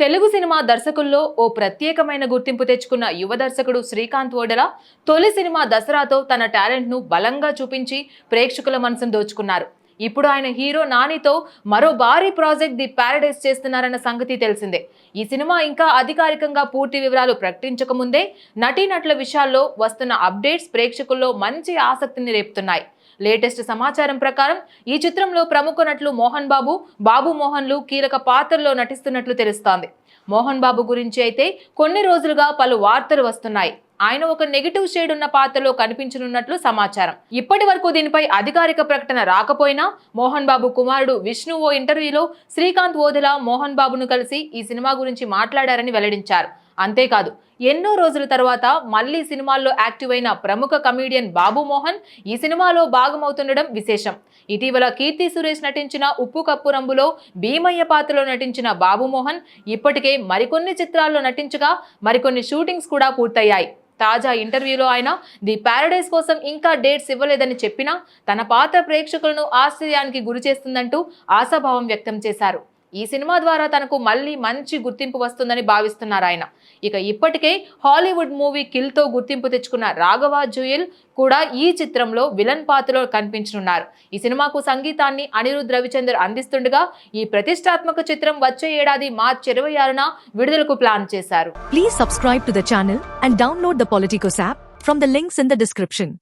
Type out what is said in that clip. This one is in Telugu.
తెలుగు సినిమా దర్శకుల్లో ఓ ప్రత్యేకమైన గుర్తింపు తెచ్చుకున్న యువ దర్శకుడు శ్రీకాంత్ ఓడెల తొలి సినిమా దసరాతో తన టాలెంట్ను బలంగా చూపించి ప్రేక్షకుల మనసును దోచుకున్నారు. ఇప్పుడు ఆయన హీరో నానితో మరో భారీ ప్రాజెక్ట్ ది ప్యారడైజ్ చేస్తున్నారన్న సంగతి తెలిసిందే. ఈ సినిమా ఇంకా అధికారికంగా పూర్తి వివరాలు ప్రకటించకముందే నటీనటుల విషయాల్లో వస్తున్న అప్డేట్స్ ప్రేక్షకుల్లో మంచి ఆసక్తిని రేపుతున్నాయి. లేటెస్ట్ సమాచారం ప్రకారం ఈ చిత్రంలో ప్రముఖ నటులు మోహన్ బాబు బాబు మోహన్లు కీలక పాత్రల్లో నటిస్తున్నట్లు తెలుస్తోంది. మోహన్ బాబు గురించి అయితే కొన్ని రోజులుగా పలు వార్తలు వస్తున్నాయి. ఆయన ఒక నెగిటివ్ షేడ్ ఉన్న పాత్రలో కనిపించనున్నట్లు సమాచారం. ఇప్పటి వరకు దీనిపై అధికారిక ప్రకటన రాకపోయినా మోహన్ బాబు కుమారుడు విష్ణు ఓ ఇంటర్వ్యూలో శ్రీకాంత్ ఓదెలా మోహన్ బాబును కలిసి ఈ సినిమా గురించి మాట్లాడారని వెల్లడించారు. అంతేకాదు ఎన్నో రోజుల తర్వాత మళ్ళీ సినిమాల్లో యాక్టివ్ అయిన ప్రముఖ కమీడియన్ బాబు మోహన్ ఈ సినిమాలో భాగమవుతుండడం విశేషం. ఇటీవల కీర్తి సురేష్ నటించిన ఉప్పు కప్పు రంబులో భీమయ్య పాత్రలో నటించిన బాబు మోహన్ ఇప్పటికే మరికొన్ని చిత్రాల్లో నటించగా మరికొన్ని షూటింగ్స్ కూడా పూర్తయ్యాయి. తాజా ఇంటర్వ్యూలో ఆయన ది ప్యారడైజ్ కోసం ఇంకా డేట్స్ ఇవ్వలేదని చెప్పినా తన పాత్ర ప్రేక్షకులను ఆశ్చర్యానికి గురి చేస్తుందంటూ ఆశాభావం వ్యక్తం చేశారు. ఈ సినిమా ద్వారా తనకు మళ్ళీ మంచి గుర్తింపు వస్తుందని భావిస్తున్నారు ఆయన. ఇక ఇప్పటికే హాలీవుడ్ మూవీ కిల్తో గుర్తింపు తెచ్చుకున్న రాఘవ జుయల్ కూడా ఈ చిత్రంలో విలన్ పాత్రలో కనిపించనున్నారు. ఈ సినిమాకు సంగీతాన్ని అనిరుద్ రవిచందర్ అందిస్తుండగా ఈ ప్రతిష్టాత్మక చిత్రం వచ్చే ఏడాది మార్చి ఇరవై ఆరున విడుదలకు ప్లాన్ చేశారు. Please subscribe to the channel and download the Politicos app from the links in the.